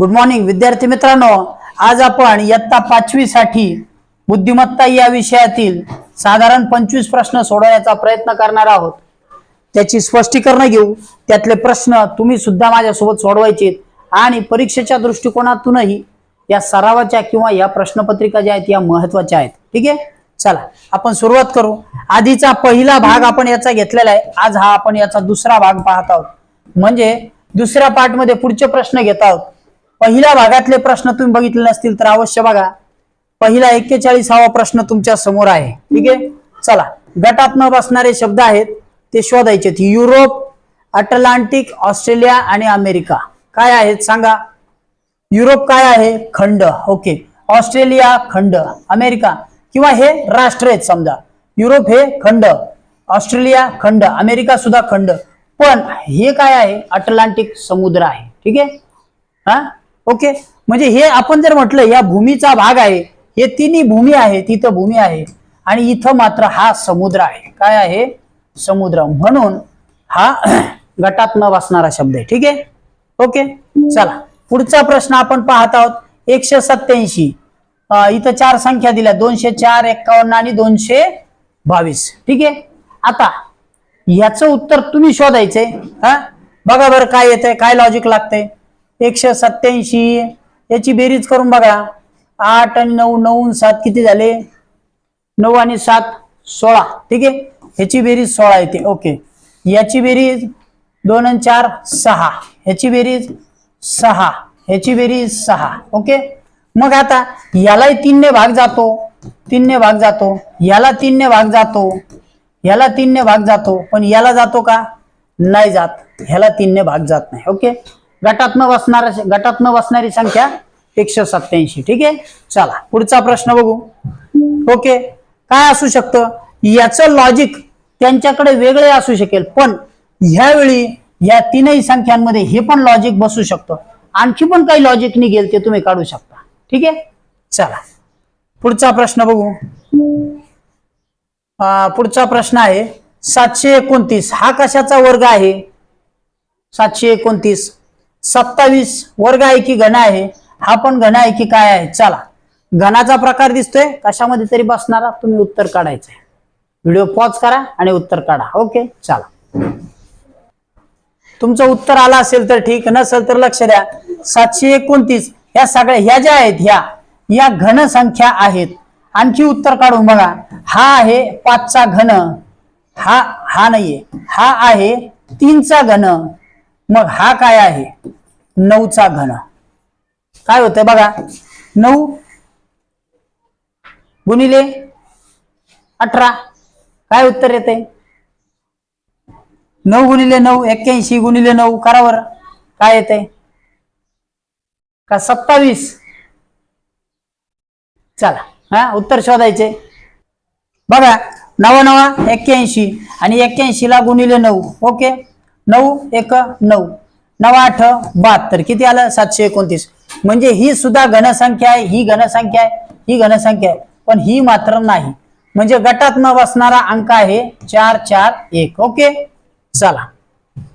Good morning विद्यार्थी मित्रांनो. आज आपण इयत्ता पाचवी साठी बुद्धिमत्ता या विषयातील साधारण पंचवीस प्रश्न सोडवण्याचा प्रयत्न करणार आहोत. त्याची स्पष्टीकरण घेऊ. त्यातले प्रश्न तुम्ही सुद्धा माझ्यासोबत सोडवायचे आणि परीक्षेच्या दृष्टिकोनातूनही या सरावाच्या किंवा या प्रश्नपत्रिका ज्या आहेत या महत्त्वाच्या आहेत. ठीक आहे? चला आपण सुरुवात करू. आधीचा पहिला भाग आपण याचा घेतलेला आहे. आज हा आपण याचा दुसरा भाग पाहत आहोत. म्हणजे दुसऱ्या पार्टमध्ये पुढचे प्रश्न घेत आहोत. पहिल्या भागातले प्रश्न तुम्ही बघितले नसतील तर अवश्य बघा. पहिला एक्केचाळीसावा प्रश्न तुमच्यासमोर आहे. ठीक आहे? चला. गटात न बसणारे शब्द आहेत ते शोधायचे युरोप अटलांटिक ऑस्ट्रेलिया आणि अमेरिका. काय आहेत सांगा? युरोप काय आहे? खंड. ओके. ऑस्ट्रेलिया खंड. अमेरिका. किंवा हे राष्ट्र आहेत समजा. युरोप हे खंड. ऑस्ट्रेलिया खंड. अमेरिका सुद्धा खंड. पण हे काय आहे? अटलांटिक समुद्र आहे. ठीक आहे? हा? ओके? म्हणजे हे आपण जर म्हटलं या भूमीचा भाग आहे हे तिन्ही भूमी आहे तिथं भूमी आहे. आणि इथं मात्र हा समुद्र आहे. काय आहे? समुद्र. म्हणून हा गटात न बसणारा शब्द आहे. ठीक आहे? ओके? चला. पुढचा प्रश्न आपण पाहत आहोत. एकशे सत्याऐंशी इथं चार संख्या दिल्या. दोनशे चार एक्कावन्न आणि दोनशे बावीस. ठीक आहे? आता याचं उत्तर तुम्ही शोधायचंय. हा? बघा बरं काय येतंय काय लॉजिक लागतंय. एकशे सत्याऐंशी याची बेरीज करून बघा. आठ आणि नऊ नऊ सात किती झाले? नऊ आणि सात सोळा. ठीक आहे? ह्याची बेरीज सोळा येते. ओके. याची बेरीज दोन आणि चार सहा. ह्याची बेरीज सहा. ह्याची बेरीज सहा. ओके? मग आता यालाही तीनने भाग जातो. तीनने भाग जातो. याला तीनने भाग जातो. याला तीनने भाग जातो. पण याला जातो का? नाही जात. ह्याला तीनने भाग जात नाही. ओके? गटात न बसणारा गटात न बसणारी संख्या एकशे सत्याऐंशी ठीक आहे? चला पुढचा प्रश्न बघू. ओके? काय असू शकतं? याचं लॉजिक त्यांच्याकडे वेगळे असू शकेल पण ह्यावेळी या तीनही संख्यांमध्ये हे पण लॉजिक बसू शकतं. आणखी पण काही लॉजिक निघेल ते तुम्ही काढू शकता. ठीक आहे? चला पुढचा प्रश्न बघू. पुढचा प्रश्न आहे सातशे एकोणतीस. हा कशाचा वर्ग आहे? सातशे एकोणतीस. सत्तावीस वर्ग आहे की घन आहे. हा पण घन आहे की काय आहे? चला. घनाचा प्रकार दिसतोय. कशामध्ये तरी बसणारा तुम्ही उत्तर काढायचंय. व्हिडिओ पॉज करा आणि उत्तर काढा. ओके? चला. तुमचं उत्तर आलं असेल तर ठीक नसेल तर लक्ष द्या. सातशे एकोणतीस. या सगळ्या ह्या ज्या आहेत ह्या या घन संख्या आहेत. आणखी उत्तर काढून बघा. हा आहे पाचचा घन. हा हा नाहीये. हा आहे तीनचा घन. मग हा काय आहे? नऊचा घन. काय होतंय बघा? नऊ गुणिले अठरा. काय उत्तर येते नऊ गुणिले नऊ एक्क्याऐंशी गुणिले नऊ. करावर काय येते का सत्तावीस? चला. हा उत्तर शोधायचे. बघा नवा नवा एक्क्याऐंशी आणि एक्क्याऐंशी ला गुणिले नऊ. ओके? नऊ एक नऊ. नऊ आठ बहात्तर. किती आलं? सातशे एकोणतीस. म्हणजे ही सुद्धा घनसंख्या आहे ही घनसंख्या आहे ही घनसंख्या आहे. पण ही मात्र नाही. म्हणजे गटात न बसणारा अंक आहे चार चार एक. ओके? चला.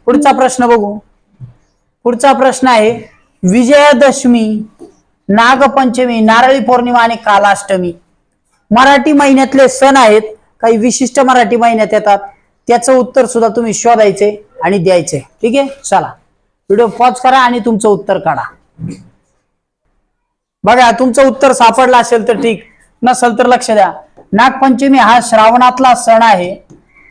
पुढचा प्रश्न बघू. पुढचा प्रश्न आहे विजयादशमी नागपंचमी नारळी पौर्णिमा आणि कालाष्टमी. मराठी महिन्यातले सण आहेत. काही विशिष्ट मराठी महिन्यात येतात. त्याचं उत्तर सुद्धा तुम्ही शोधायचे. आणि द्यायचे. ठीक आहे? चला. व्हिडिओ पॉज करा आणि तुमचं उत्तर काढा. बघा तुमचं उत्तर सापडलं असेल तर ठीक. नसेल तर लक्ष द्या. नागपंचमी हा श्रावणातला सण आहे.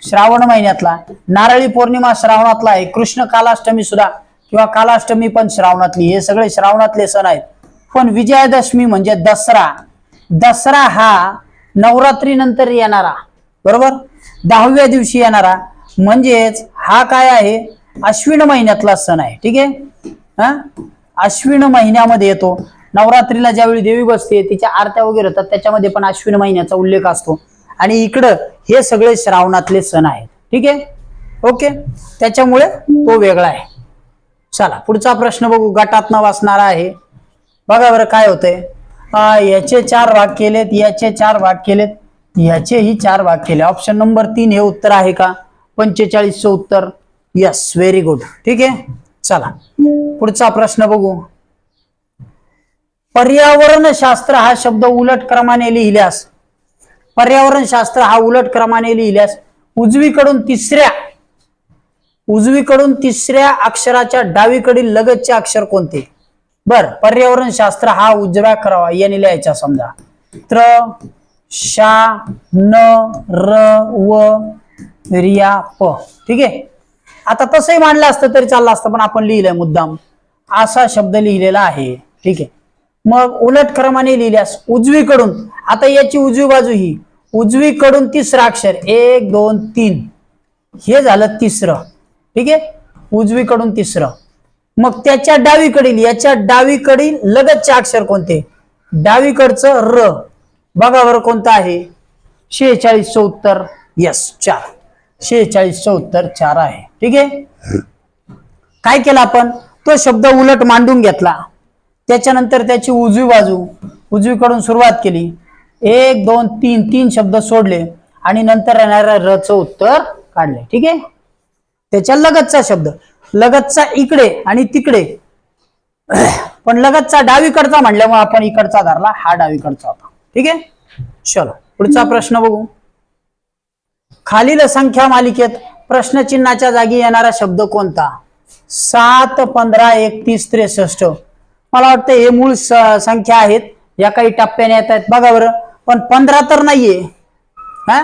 श्रावण महिन्यातला. नारळी पौर्णिमा श्रावणातला आहे. कृष्ण कालाष्टमी सुद्धा. किंवा कालाष्टमी पण श्रावणातली. हे सगळे श्रावणातले सण आहेत. पण विजयादशमी म्हणजे दसरा. दसरा हा नवरात्री नंतर येणारा. बरोबर? दहाव्या दिवशी येणारा. म्हणजेच हा काय आहे? अश्विन महिन्यातला सण आहे. ठीक आहे? हा? अश्विन महिन्यामध्ये येतो. नवरात्रीला ज्यावेळी देवी बसते तिच्या आरत्या वगैरे होतात त्याच्यामध्ये पण अश्विन महिन्याचा उल्लेख असतो. आणि इकडं हे सगळे श्रावणातले सण आहेत. ठीक आहे? ओके? त्याच्यामुळे तो वेगळा आहे. चला पुढचा प्रश्न बघू. गटात न वाचणारा आहे. बघा बरं काय होतंय. याचे चार भाग केलेत याचे चार भाग केलेत याचेही चार भाग केले. ऑप्शन नंबर तीन हे उत्तर आहे का? पंचेचाळीसचं उत्तर. यस व्हेरी गुड ठीक आहे? चला. पुढचा प्रश्न बघू. पर्यावरण शास्त्र हा शब्द उलट क्रमाने लिहिल्यास पर्यावरण शास्त्र हा उलट क्रमाने लिहिल्यास उजवीकडून तिसऱ्या उजवीकडून तिसऱ्या अक्षराच्या डावीकडील लगतचे अक्षर कोणते? बर पर्यावरण शास्त्र हा उजव्या क्रवा याने लिहायचा समजा. त्र शा न र व रिया प ठीक आहे? आता तसंही मांडलं असतं तरी चाललं असतं पण आपण लिहिलंय मुद्दाम. असा शब्द लिहिलेला आहे. ठीक आहे? मग उलट क्रमाने लिहिल्यास उजवीकडून आता याची उजवी बाजू ही उजवीकडून तिसरं अक्षर एक दोन तीन. हे झालं तिसरं. ठीक आहे? उजवीकडून तिसरं. मग त्याच्या डावीकडील याच्या डावीकडील लगतचे अक्षर कोणते? डावीकडचं र. बघा बरं कोणतं आहे. शेहेचाळीसचं उत्तर यस चार. शेहेचाळीसचं उत्तर चार आहे. ठीक आहे? काय केलं आपण? तो शब्द उलट मांडून घेतला. त्याच्यानंतर त्याची उजवी बाजू उजवीकडून सुरुवात केली. एक दोन तीन तीन शब्द सोडले आणि नंतर येणाऱ्या रचं उत्तर काढले. ठीक आहे? त्याच्या लगतचा शब्द. लगतचा इकडे आणि तिकडे. पण लगतचा डावीकडचा म्हणल्यामुळे आपण इकडचा धरला हा डावीकडचा होता. ठीक आहे? चलो पुढचा प्रश्न बघू. खालील संख्या मालिकेत प्रश्नचिन्हाच्या जागी येणारा शब्द कोणता? सात पंधरा एकतीस त्रेसष्ट. मला वाटतं हे मूळ संख्या आहेत. या काही टप्प्याने येत आहेत. बघा बरं. पण पंधरा तर नाहीये. हा?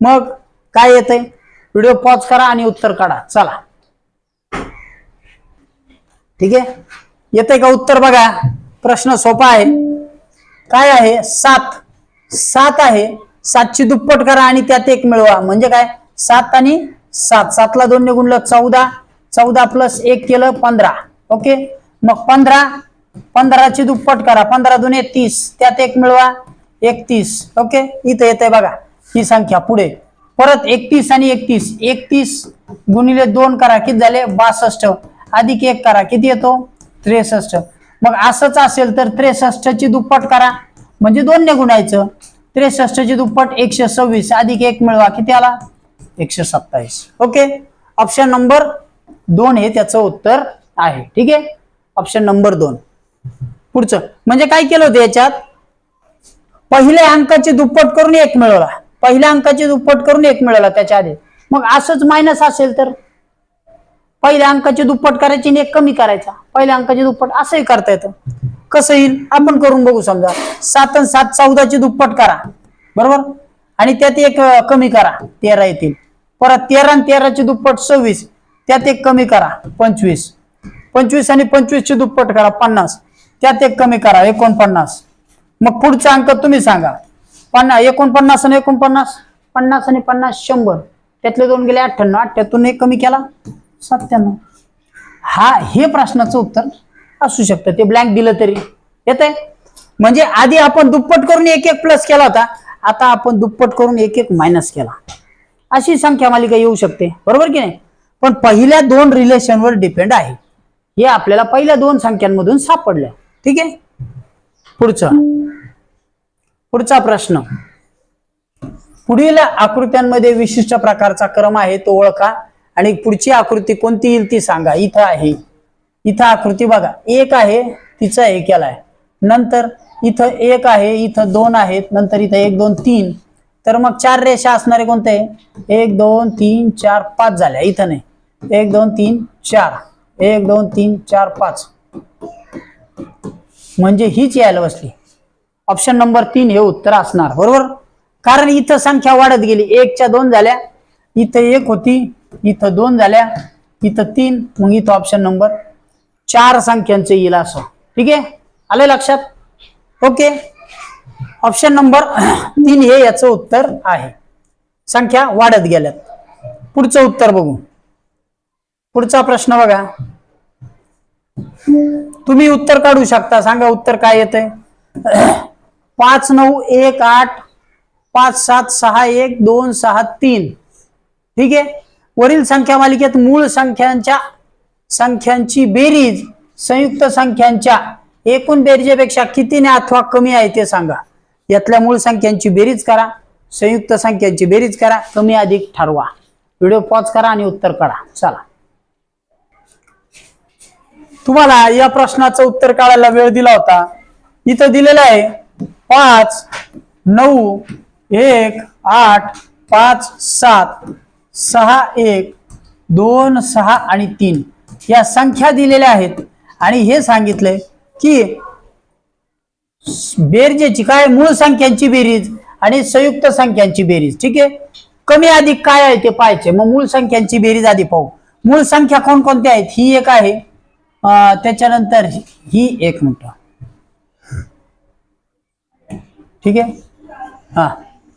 मग काय येतंय? व्हिडिओ पॉज करा आणि उत्तर काढा. चला. ठीक आहे? येतंय का उत्तर बघा? प्रश्न सोपा आहे. काय आहे? सात. सात आहे. सातची दुप्पट करा आणि त्यात एक मिळवा. म्हणजे काय? सात आणि सात. सातला दोन गुणलं चौदा. चौदा प्लस एक केलं पंधरा. ओके? मग पंधरा. पंधराची दुप्पट करा. पंधरा दोन तीस. त्यात एक मिळवा. एकतीस. ओके? इथं येतंय बघा. ही संख्या पुढे. परत एकतीस आणि एकतीस. एकतीस गुणिले दोन करा. किती झाले? बासष्ट. अधिक एक करा. किती येतो? त्रेसष्ट. मग असंच असेल तर त्रेसष्टची दुप्पट करा. म्हणजे दोन ने गुणायचं. त्रेसष्टची दुप्पट एकशे सव्वीस अधिक एक मिळवा. किती आला? एकशे सत्तावीस. ओके? ऑप्शन नंबर दोन हे त्याचं उत्तर आहे. ठीक आहे? ऑप्शन नंबर दोन. पुढचं. म्हणजे काय केलं होतं याच्यात? पहिल्या अंकाची दुप्पट करून एक मिळवला. पहिल्या अंकाची दुप्पट करून एक मिळवला त्याच्या आधी. मग असंच मायनस असेल तर? पहिल्या अंकाची दुप्पट करायची आणि एक कमी करायचा. पहिल्या अंकाची दुप्पट असंही करता येतं. कसं येईल? आपण करून बघू समजा. सात आणि सात चौदाची दुप्पट करा. बरोबर? आणि त्यात एक कमी करा. तेरा येतील. परत तेरा आणि तेराची दुप्पट सव्वीस. त्यात एक कमी करा. पंचवीस. पंचवीस आणि पंचवीसची दुप्पट करा. पन्नास. त्यात एक कमी करा. एकोणपन्नास. मग पुढचा अंक तुम्ही सांगा. पन्नास एकोणपन्नास आणि एकोणपन्नास? पन्नास आणि पन्नास शंभर. त्यातले दोन गेले अठ्ठ्याण्णव. अठ्ठ्यातून एक कमी केला. सत्त्याण्णव. हा हे प्रश्नाचं उत्तर असू शकतं. ते ब्लँक दिलं तरी. येत म्हणजे आधी आपण दुप्पट करून एक एक प्लस केला होता. आता आपण दुप्पट करून एक एक मायनस केला. अशी संख्या मालिका येऊ शकते. बरोबर की नाही? पण पहिल्या दोन रिलेशनवर डिपेंड आहे. हे आपल्याला पहिल्या दोन संख्यांमधून सापडलं. ठीक आहे? पुढचं. पुढचा प्रश्न. पुढील आकृत्यांमध्ये विशिष्ट प्रकारचा क्रम आहे. तो ओळखा. आणि पुढची आकृती कोणती येईल ती सांगा. इथं आहे. इथं आकृती बघा. एक आहे तिचा एक आहे. नंतर इथं एक आहे इथं दोन आहेत. नंतर इथं एक दोन तीन. तर मग चार रेषा असणारे कोणते? एक दोन तीन चार पाच झाल्या. इथं नाही. एक दोन तीन चार. एक दोन तीन चार पाच. म्हणजे हीच यायला बसली. ऑप्शन नंबर तीन हे उत्तर असणार. बरोबर? कारण इथं संख्या वाढत गेली. एकच्या दोन झाल्या. इथं एक होती. इथं दोन झाल्या इथं तीन मग इथं ऑप्शन नंबर चार संख्यांचं येईल असं. ठीक आहे? आलं लक्षात? ओके. ऑप्शन नंबर तीन हे याचं उत्तर आहे. संख्या वाढत गेल्यात. पुढचं उत्तर बघू. पुढचा प्रश्न बघा. तुम्ही उत्तर काढू शकता. सांगा उत्तर काय येतंय? पाच नऊ एक आठ पाच सात सहा एक दोन सहा तीन. ठीक आहे? वरील संख्या मालिकेत मूळ संख्यांच्या संख्यांची बेरीज संयुक्त संख्यांच्या एकूण बेरीजेपेक्षा कितीने अथवा कमी आहे ते सांगा. यातल्या मूळ संख्यांची बेरीज करा संयुक्त संख्यांची बेरीज करा कमी अधिक ठरवा. व्हिडिओ पॉज करा आणि उत्तर काढा. चला. तुम्हाला या प्रश्नाचं उत्तर काढायला वेळ दिला होता. इथं दिलेलं आहे पाच नऊ एक आठ पाच सात. सहा एक दोन सहा आणि तीन. या संख्या दिलेल्या आहेत. आणि हे सांगितलंय की बेरजेची काय मूळ संख्यांची बेरीज आणि संयुक्त संख्यांची बेरीज. ठीक आहे? कमी अधिक काय आहे ते पाहायचे. मग मूळ संख्यांची बेरीज आधी पाहू. मूळ संख्या कोणकोणत्या आहेत? ही एक आहे. त्याच्यानंतर ही एक मिनिट. ठीक आहे? हा.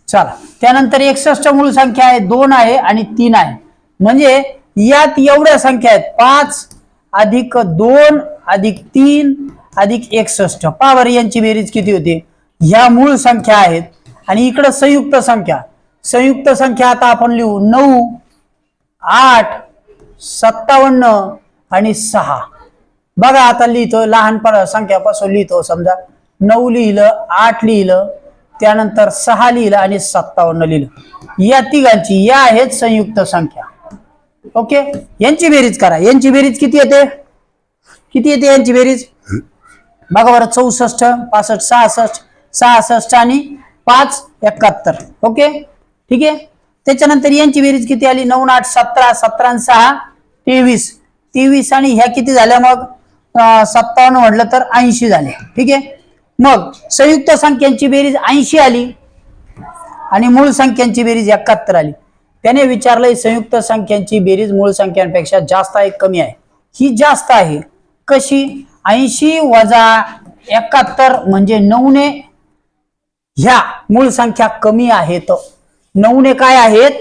चला. त्यानंतर एकसष्ट मूळ संख्या आहे दोन आहे आणि तीन आहे. म्हणजे यात एवढ्या संख्या आहेत. पाच अधिक दोन अधिक तीन अधिक एकसष्ट पावर यांची बेरीज किती होती? ह्या मूळ संख्या आहेत. आणि इकडं संयुक्त संख्या. संयुक्त संख्या आता आपण लिहू. नऊ आठ सत्तावन्न आणि सहा. बघा आता लिहितो. लहानपणा संख्यापासून लिहितो. समजा नऊ लिहिलं आठ लिहिलं त्यानंतर सहा लिहिलं आणि सत्तावन्न लिहिलं या तिघांची या आहेत संयुक्त संख्या. ओके? यांची बेरीज करा. यांची बेरीज किती येते? किती येते यांची बेरीज? बघा बरं चौसष्ट पासष्ट सहासष्ट सहासष्ट आणि पाच एकाहत्तर. ओके? ठीक आहे? त्याच्यानंतर यांची बेरीज किती आली? नऊ आठ सतरा सतरा सहा तेवीस. तेवीस आणि ह्या किती झाल्या मग? अं, सत्तावन्न म्हटलं तर ऐंशी झाले. ठीक आहे? मग संयुक्त संख्यांची बेरीज ऐंशी आली आणि मूळ संख्यांची बेरीज एकाहत्तर आली. त्याने विचारलंय संयुक्त संख्यांची बेरीज मूळ संख्यांपेक्षा जास्त आहे कमी आहे. ही जास्त आहे. कशी? ऐंशी वजा एकाहत्तर म्हणजे नऊने. ह्या मूळ संख्या कमी आहेत. नऊने काय आहेत?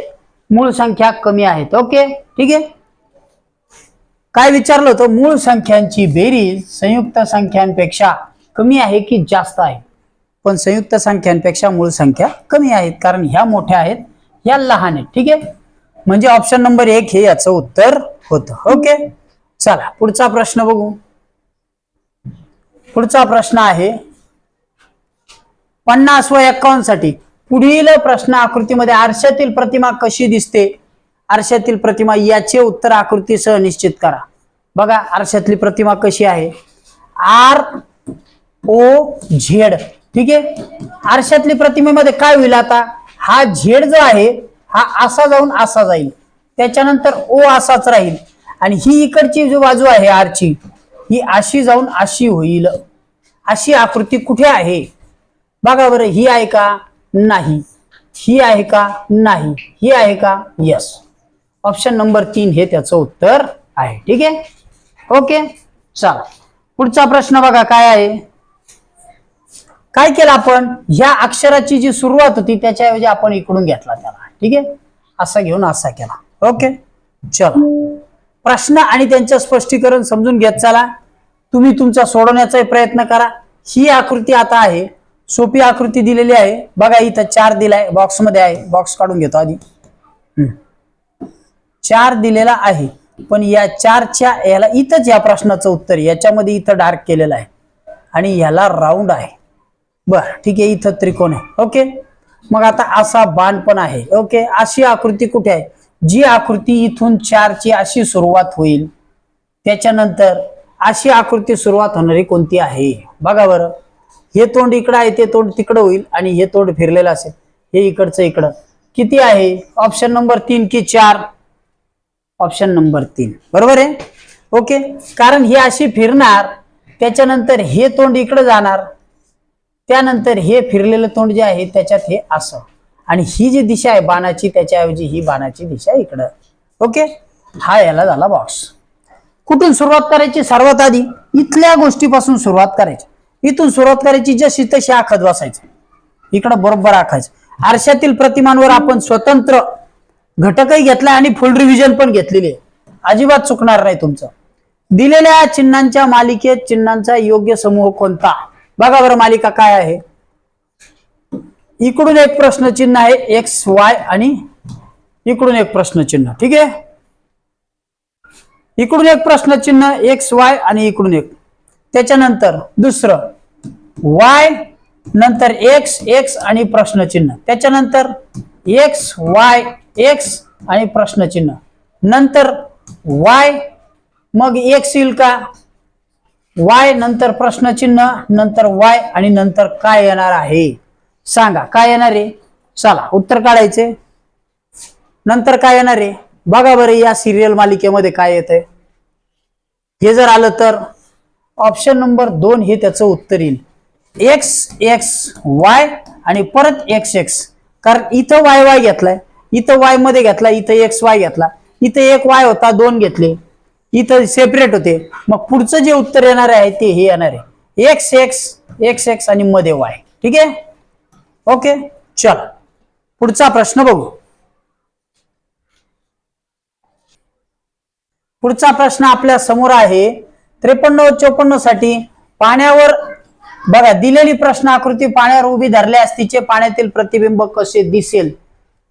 मूळ संख्या कमी आहेत. ओके? ठीक आहे? काय विचारलं होतं? मूळ संख्यांची बेरीज संयुक्त संख्यांपेक्षा कमी आहे की जास्त आहे? पण संयुक्त संख्यांपेक्षा मूळ संख्या कमी आहेत कारण ह्या मोठ्या आहेत ह्या लहान आहेत. ठीक आहे? म्हणजे ऑप्शन नंबर एक हे याचं उत्तर होतं. ओके चला पुढचा प्रश्न बघू. पुढचा प्रश्न आहे पन्नास व एक्कावन्नसाठी पुढील प्रश्न आकृतीमध्ये आरशातील प्रतिमा कशी दिसते? आरशातील प्रतिमा याचे उत्तर आकृतीसह निश्चित करा. बघा आरशातली प्रतिमा कशी आहे? R O Z. ठीक आहे? आरशातली प्रतिमेमध्ये काय होईल आता? हा झेड जो आहे हा असा जाऊन असा जाईल. त्याच्यानंतर ओ असाच राहील. आणि ही इकडची जी बाजू आहे आरची ही अशी जाऊन अशी होईल. अशी आकृती कुठे आहे? बघा बरं ही आहे का? नाही. ही आहे का? नाही. ही आहे का? यस ऑप्शन नंबर तीन हे त्याचं उत्तर आहे. ठीक आहे? ओके चला. पुढचा प्रश्न बघा काय आहे? काय केलं आपण? ह्या अक्षराची जी सुरुवात होती त्याच्याऐवजी आपण इकडून घेतला त्याला. ठीक आहे? असा घेऊन असा केला. ओके? चला. प्रश्न आणि त्यांचं स्पष्टीकरण समजून घेत चला. तुम्ही तुमचा सोडवण्याचा प्रयत्न करा. ही आकृती आता आहे. सोपी आकृती दिलेली आहे. बघा इथं चार दिलाय. बॉक्समध्ये आहे. बॉक्स काढून घेतो आधी. चार दिलेला आहे. पण या चारच्या याला इथंच या प्रश्नाचं उत्तर याच्यामध्ये इथं डार्क केलेलं आहे. आणि ह्याला राऊंड आहे. बर ठीक आहे इथं त्रिकोण आहे. ओके? मग आता असा बाण पण आहे. ओके? अशी आकृती कुठे आहे? जी आकृती इथून चारची अशी सुरुवात होईल. त्याच्यानंतर अशी आकृती सुरुवात होणारी कोणती आहे? बघा बरं. हे तोंड इकडं आहे ते तोंड तिकडं होईल आणि हे तोंड फिरलेलं असेल. हे इकडचं इकडं. किती आहे? ऑप्शन नंबर तीन की चार? ऑप्शन नंबर तीन. बरोबर आहे? ओके? कारण ही अशी फिरणार त्याच्यानंतर हे तोंड इकडं जाणार. त्यानंतर हे फिरलेलं तोंड जे आहे त्याच्यात हे असं आणि ही जी दिशा आहे बाणाची त्याच्याऐवजी ही बाणाची दिशा इकडं. ओके? हा याला झाला बॉक्स कुठून सुरुवात करायची? सर्वात आधी इथल्या गोष्टीपासून सुरुवात करायची. इथून सुरुवात करायची जशी तशी आखत बसायचं. इकडं बरोबर आखायचं. आरशातील प्रतिमांवर आपण स्वतंत्र घटकही घेतला आणि फुल रिव्हिजन पण घेतलेली आहे. अजिबात चुकणार नाही तुमचं. दिलेल्या चिन्हांच्या मालिकेत चिन्हांचा योग्य समूह कोणता? बघा बरं मालिका काय आहे. इकडून एक प्रश्नचिन्ह आहे एक्स वाय आणि इकडून एक प्रश्नचिन्ह. ठीक आहे? इकडून एक प्रश्नचिन्ह एक्स वाय आणि इकडून एक. त्याच्यानंतर दुसरं वाय नंतर एक्स एक्स आणि प्रश्नचिन्ह. त्याच्यानंतर एक्स वाय एक्स आणि प्रश्नचिन्ह. नंतर वाय मग एक्स येईल का? वाय नंतर प्रश्नचिन्ह नंतर वाय आणि नंतर काय येणार आहे? सांगा काय येणार आहे? चला उत्तर काढायचे. नंतर काय येणार आहे? बघा बरं या सिरियल मालिकेमध्ये काय येत आहे हे जर आलं तर ऑप्शन नंबर दोन हे त्याचं उत्तर येईल. एक्स एक्स वाय आणि परत एक्स एक्स कारण इथं वाय वाय घेतलाय इथं वायमध्ये घेतला इथं एक्स वाय घेतला. इथं एक वाय होता दोन घेतले. इथं सेपरेट होते. मग पुढचं जे उत्तर येणार आहे ते हे येणार आहे. एक्स एक्स एक्स एक्स आणि मध्ये वाय ठीक आहे? ओके चल. पुढचा प्रश्न बघू. पुढचा प्रश्न आपल्यासमोर आहे. त्रेपन्न चोपन्न चौपन्नसाठी पाण्यावर बघा दिलेली प्रश्न आकृती पाण्यावर उभी धरल्यास तिचे पाण्यातील प्रतिबिंब कसे दिसेल?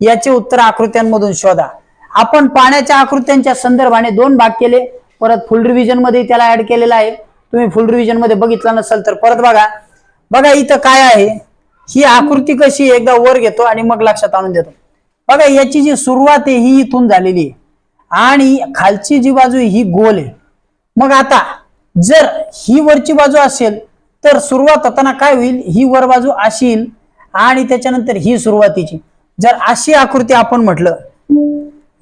याचे उत्तर आकृत्यांमधून शोधा. आपण पाण्याच्या आकृत्यांच्या संदर्भाने दोन भाग केले. परत फुल रिव्हिजनमध्ये त्याला ऍड केलेला आहे. तुम्ही फुल रिव्हिजनमध्ये बघितलं नसेल तर परत बघा. बघा इथं काय आहे? ही आकृती कशी एकदा वर घेतो आणि मग लक्षात आणून देतो. बघा याची जी सुरुवात आहे ही इथून झालेली आहे. आणि खालची जी बाजू ही गोल आहे. मग आता जर ही वरची बाजू असेल तर सुरुवात होताना काय होईल? ही वर बाजू अशी आणि त्याच्यानंतर ही सुरुवातीची. जर अशी आकृती आपण म्हटलं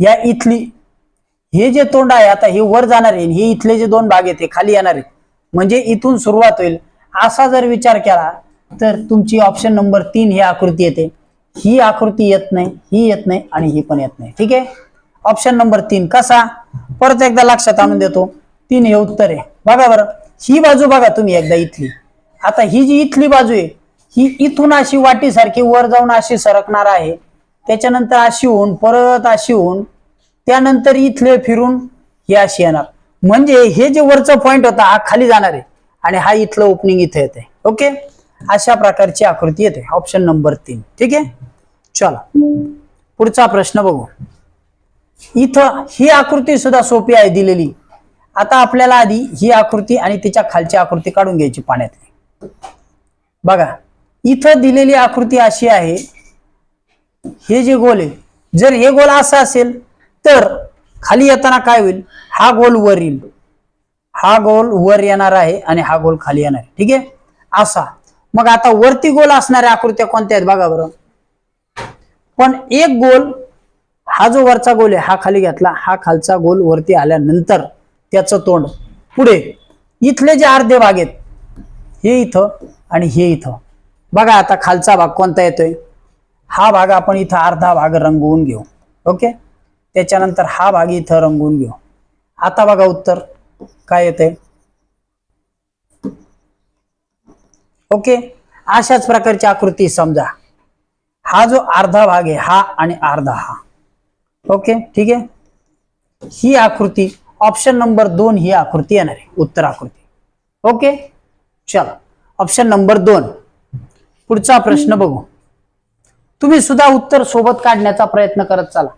या इथली हे जे तोंड आहे आता हे वर जाणार आहे हे इथले जे दोन भाग आहेत ते खाली येणार आहे म्हणजे इथून सुरुवात होईल. असा जर विचार केला तर तुमची ऑप्शन नंबर तीन ही आकृती येते. ही आकृती येत नाही ही येत नाही आणि ही पण येत नाही. ठीक आहे? ऑप्शन नंबर तीन कसा? परत एकदा लक्षात आणून देतो. तीन हे उत्तर आहे. बघा बरं. ही बाजू बघा तुम्ही एकदा इथली. आता ही जी इथली बाजू आहे ही इथून अशी वाटीसारखी वर जाऊन अशी सरकणार आहे. त्याच्यानंतर अशी होऊन परत अशी होऊन त्यानंतर इथले फिरून ही अशी येणार. म्हणजे हे जे वरचं पॉइंट होता हा खाली जाणार आहे. आणि हा इथलं ओपनिंग इथे येते ओके अशा प्रकारची आकृती येते. ऑप्शन नंबर तीन. ठीक आहे? चला. पुढचा प्रश्न बघू. इथं ही आकृती सुद्धा सोपी आहे दिलेली. आता आपल्याला आधी ही आकृती आणि तिच्या खालची आकृती काढून घ्यायची पाण्यातली बघा. इथं दिलेली आकृती अशी आहे. हे जे गोल आहे. जर हे गोल असं असेल तर खाली येताना काय होईल? हा गोल वर येईल. हा गोल वर येणार आहे आणि हा गोल खाली येणार आहे. ठीक आहे? असा. मग आता वरती गोल असणाऱ्या आकृत्या कोणत्या आहेत बघा बरं. पण एक गोल हा जो वरचा गोल आहे हा खाली घेतला. हा खालचा गोल वरती आल्यानंतर त्याचं तोंड पुढे. इथले जे अर्धे भाग आहेत हे इथं आणि हे इथं. बघा आता खालचा भाग कोणता येतोय? हा भाग आपण इथं अर्धा भाग रंगवून घेऊ. ओके? त्याच्यानंतर हा भाग इथं रंगवून घेऊ. आता बघा उत्तर. काय येते ओके? अशाच प्रकारची आकृती समजा. हा जो अर्धा भाग आहे हा आणि अर्धा हा. ओके? ठीक आहे? ही आकृती ऑप्शन नंबर दोन ही आकृती येणार आहे उत्तर आकृती. ओके? चला. ऑप्शन नंबर दोन. पुढचा प्रश्न बघू. तुम्ही सुद्धा उत्तर सोबत काढण्याचा प्रयत्न करत चला.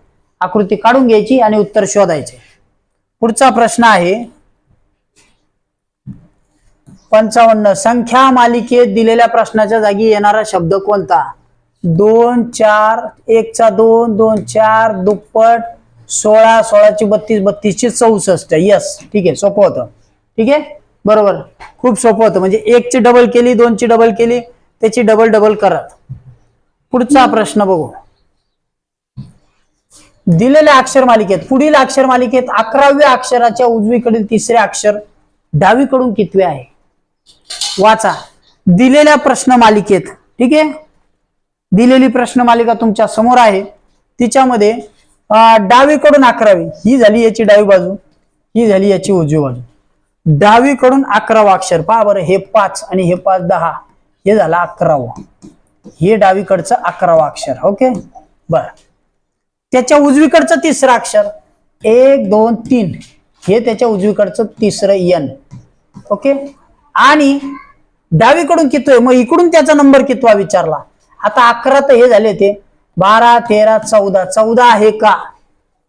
आकृती काढून घ्यायची आणि उत्तर शोधायचे. पुढचा प्रश्न आहे पंचावन्न संख्या मालिकेत दिलेल्या प्रश्नाच्या जागी येणारा शब्द कोणता? दोन चार एकचा दोन दोन चार दुप्पट सोळा सोळाची बत्तीस बत्तीसची चौसष्ट. यस ठीक आहे सोपं होतं. ठीक आहे? बरोबर. खूप सोपं होतं. म्हणजे एकची डबल केली दोनची डबल केली त्याची डबल डबल करत. पुढचा प्रश्न बघू. दिलेल्या अक्षर मालिकेत पुढील अक्षर मालिकेत अकराव्या अक्षराच्या उजवीकडील तिसरे अक्षर डावीकडून कितवे आहे? वाचा. दिलेल्या प्रश्न मालिकेत ठीक आहे? दिलेली प्रश्न मालिका तुमच्यासमोर आहे. तिच्यामध्ये डावीकडून अकरावी ही झाली याची डावी बाजू ही झाली याची उजवी बाजू. डावीकडून अकरावा अक्षर पहा बरं हे पाच आणि हे पाच दहा हे झालं अकरावं. हे डावीकडचं अकरावा अक्षर ओके? बर. त्याच्या उजवीकडचं तिसरं अक्षर. एक दोन तीन. हे त्याच्या उजवीकडचं तिसरं यन ओके? आणि डावीकडून कितोय? मग इकडून त्याचा नंबर कितवा विचारला? आता अकरा तर हे झाले ते. बारा तेरा चौदा. चौदा आहे का?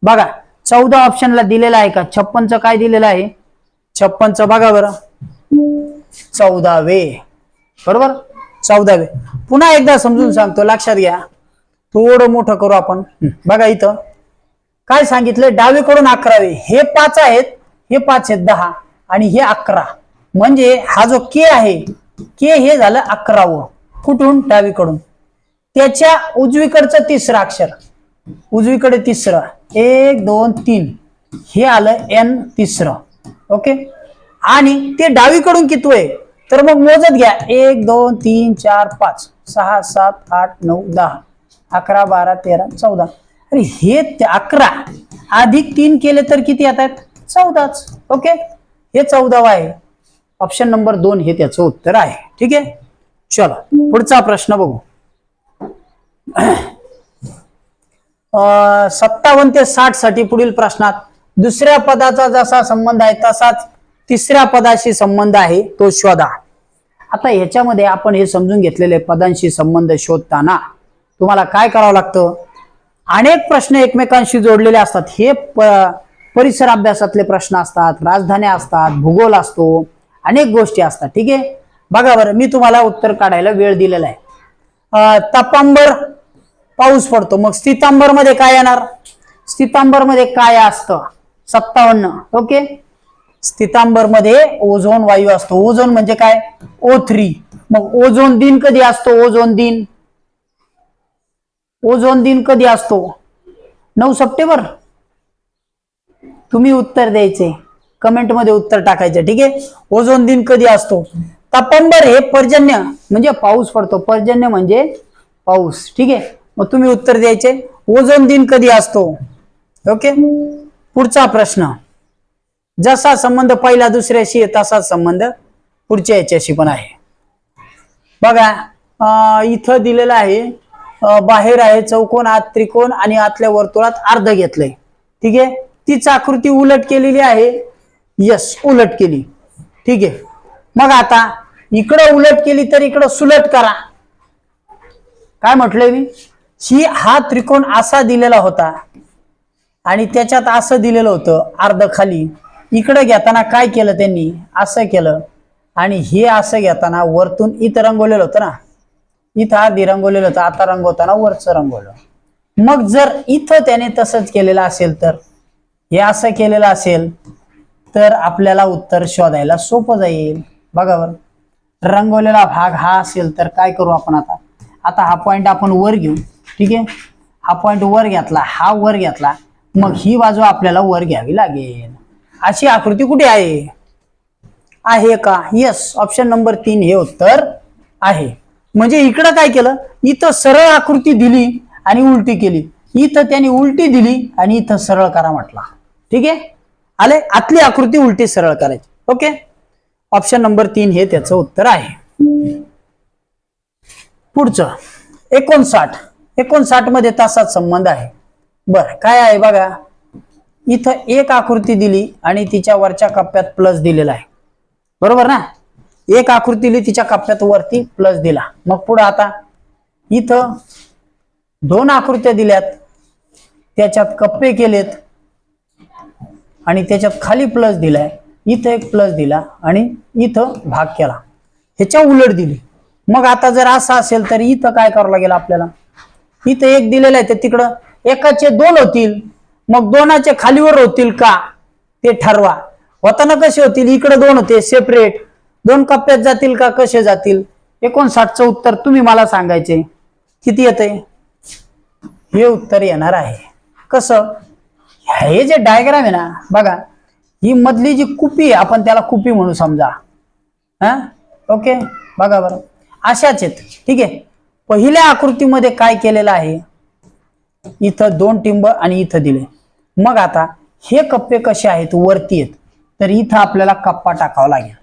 बघा चौदा ऑप्शनला दिलेला आहे का? छप्पनचं काय दिलेलं आहे? छप्पनचं बघा बरं. चौदावे. बरोबर? चौदावे. पुन्हा एकदा समजून सांगतो. लक्षात घ्या. थोडं मोठं करू आपण? बघा इथं. काय सांगितलं डावीकडून अकरावे. हे पाच आहेत. हे पाच आहेत दहा. आणि हे अकरा. म्हणजे हा जो के आहे के हे झालं अकरावं. कुठून? डावीकडून. त्याच्या उजवीकडचं तिसरं अक्षर. उजवीकडे तिसरं. एक दोन तीन. हे आलं एन तिसरं. ओके? आणि ते डावीकडून किती आहे? तर मग मोजत घ्या. एक दोन तीन चार पाच. सहा सात आठ नऊ दहा. अकरा बारा तेरा चौदा. अरे हे ते अकरा अधिक तीन केले तर किती येतात? चौदाच. ओके? हे चौदावा आहे ऑप्शन नंबर दोन हे त्याचं उत्तर आहे. ठीक आहे? चलो पुढचा प्रश्न बघू. सत्तावन्न ते साठसाठी पुढील प्रश्नात दुसऱ्या पदाचा जसा संबंध आहे तसाच तिसऱ्या पदाशी संबंध आहे तो शोधा. आता ह्याच्यामध्ये आपण हे समजून घेतलेले पदांशी संबंध शोधताना तुम्हाला काय करावं लागतं? अनेक प्रश्न एकमेकांशी जोडलेले असतात. हे प- परिसर अभ्यासातले प्रश्न असतात राजधान्या असतात भूगोल असतो अनेक गोष्टी असतात. ठीक आहे? बघा बरं मी तुम्हाला उत्तर काढायला वेळ दिलेला आहे. तपांबर पाऊस पडतो. मग स्थितांबरमध्ये काय येणार? स्थितांबरमध्ये काय असतं? सत्तावन्न. ओके? स्थितांबरमध्ये ओझोन वायू असतो. ओझोन म्हणजे काय? O three. मग ओझोन दिन कधी असतो? ओझोन दिन? ओझोन दिन कधी असतो? नऊ सप्टेंबर? तुम्ही उत्तर द्यायचे. कमेंटमध्ये उत्तर टाकायचे ठीक आहे? ओझोन दिन कधी असतो? तापंबर हे पर्जन्य म्हणजे पाऊस पडतो. पर्जन्य म्हणजे पाऊस ठीक आहे? मग तुम्ही उत्तर द्यायचे. ओझोन दिन कधी असतो? ओके? पुढचा प्रश्न. जसा संबंध पहिला दुसऱ्याशी आहे तसाच संबंध पुढच्या याच्याशी पण आहे. बघा अं, इथं दिलेलं आहे बाहेर आहे चौकोन आत त्रिकोण आणि आतल्या वर्तुळात अर्ध घेतलंय. ठीक आहे? तीच आकृती उलट केलेली आहे. यस उलट केली. ठीक आहे? मग आता इकडं उलट केली तर इकडं सुलट करा. काय म्हटलंय मी? ही हा त्रिकोण असा दिलेला होता आणि त्याच्यात असं दिलेलं होतं अर्ध खाली. इकडं घेताना काय केलं त्यांनी? असं केलं. आणि हे असं घेताना वरतून इथं रंगवलेलं होतं ना? इथं आधी रंगवलेलं होतं आता रंगवताना वरचं रंगवलं. मग जर इथं त्याने तसंच केलेलं असेल तर हे असं केलेलं असेल तर आपल्याला उत्तर शोधायला सोपं जाईल. बघा बरं. रंगवलेला भाग हा असेल तर काय करू आपण आता? आता हा पॉईंट आपण वर घेऊ. ठीक आहे? हा पॉईंट वर घेतला हा वर घेतला मग ही बाजू आपल्याला वर घ्यावी लागेल. अशी आकृती कुठे आहे? आहे का? येस ऑप्शन नंबर तीन हे उत्तर आहे. म्हणजे इकडं काय केलं? इथं सरळ आकृती दिली आणि उलटी केली. इथं त्यांनी उलटी दिली आणि इथं सरळ करा म्हटला. ठीक आहे? आले? आतली आकृती उलटी सरळ करायची. ओके? ऑप्शन नंबर तीन हे त्याचं उत्तर आहे. पुढचं. एकोणसाठ. एकोणसाठमध्ये तासात संबंध आहे. बर काय आहे बघा? इथं एक आकृती दिली आणि तिच्या वरच्या कप्प्यात प्लस दिलेला आहे. बरोबर ना? एक आकृती दिली तिच्या कप्प्यात वरती प्लस दिला. मग पुढे आता इथं दोन आकृत्या दिल्यात. त्याच्यात कप्पे केलेत आणि त्याच्यात खाली प्लस दिलाय. इथं एक प्लस दिला आणि इथं भाग केला. ह्याच्या उलट दिली. मग आता जर असं असेल तर इथं काय करावं लागेल आपल्याला? इथं एक दिलेलं आहे तर तिकडं एकाचे दोन होतील. मग दोनाचे खालीवर होतील का? ते ठरवा. होताना कसे होतील? इकडे दोन होते सेपरेट दोन कप्प्यात जातील का? कसे जातील? एकोणसाठचं उत्तर तुम्ही मला सांगायचे. किती येते हे उत्तर येणार आहे. कसं? हे जे डायग्राम आहे ना बघा ही मधली जी कुपी आहे आपण त्याला कुपी म्हणू समजा. हा? ओके? बघा बरं. अशाच आहेत. ठीक आहे? पहिल्या आकृतीमध्ये काय केलेलं आहे? इथं दोन टिंब आणि इथं दिले. मग आता हे कप्पे कसे आहेत? वरती आहेत. तर इथं आपल्याला कप्पा टाकावा लागेल.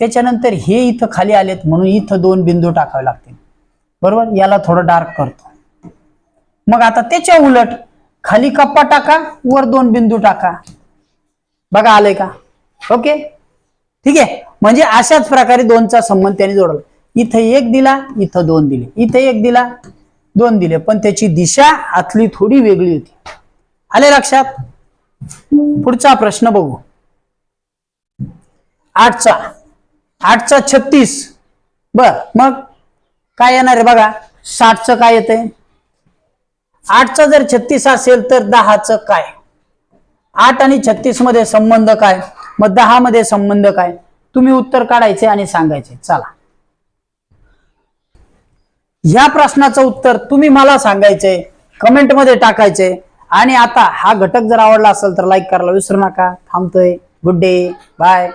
त्याच्यानंतर हे इथं खाली आलेत म्हणून इथं दोन बिंदू टाकावे लागतील. बरोबर? याला थोडं डार्क करतो. मग आता त्याच्या उलट खाली कप्पा टाका वर दोन बिंदू टाका. बघा आलंय का? ओके? ठीक आहे? म्हणजे अशाच प्रकारे दोनचा संबंध त्यांनी जोडला. इथं एक दिला इथं दोन दिले. इथं एक दिला दोन दिले. पण त्याची दिशा आतली थोडी वेगळी होती. आले लक्षात? पुढचा प्रश्न बघू. आठचा. आठचा छत्तीस. बर मग काय येणार आहे बघा? साठचं काय येतंय? आठचा जर छत्तीस असेल तर दहाचं काय? आठ आणि छत्तीसमध्ये संबंध काय? मग दहा मध्ये संबंध काय? तुम्ही उत्तर काढायचे आणि सांगायचे. चला. या प्रश्नाचं उत्तर तुम्ही मला सांगायचंय कमेंटमध्ये टाकायचे आणि आता हा घटक जर आवडला असेल तर लाईक करायला विसरू नका. थांबतोय. Good day bye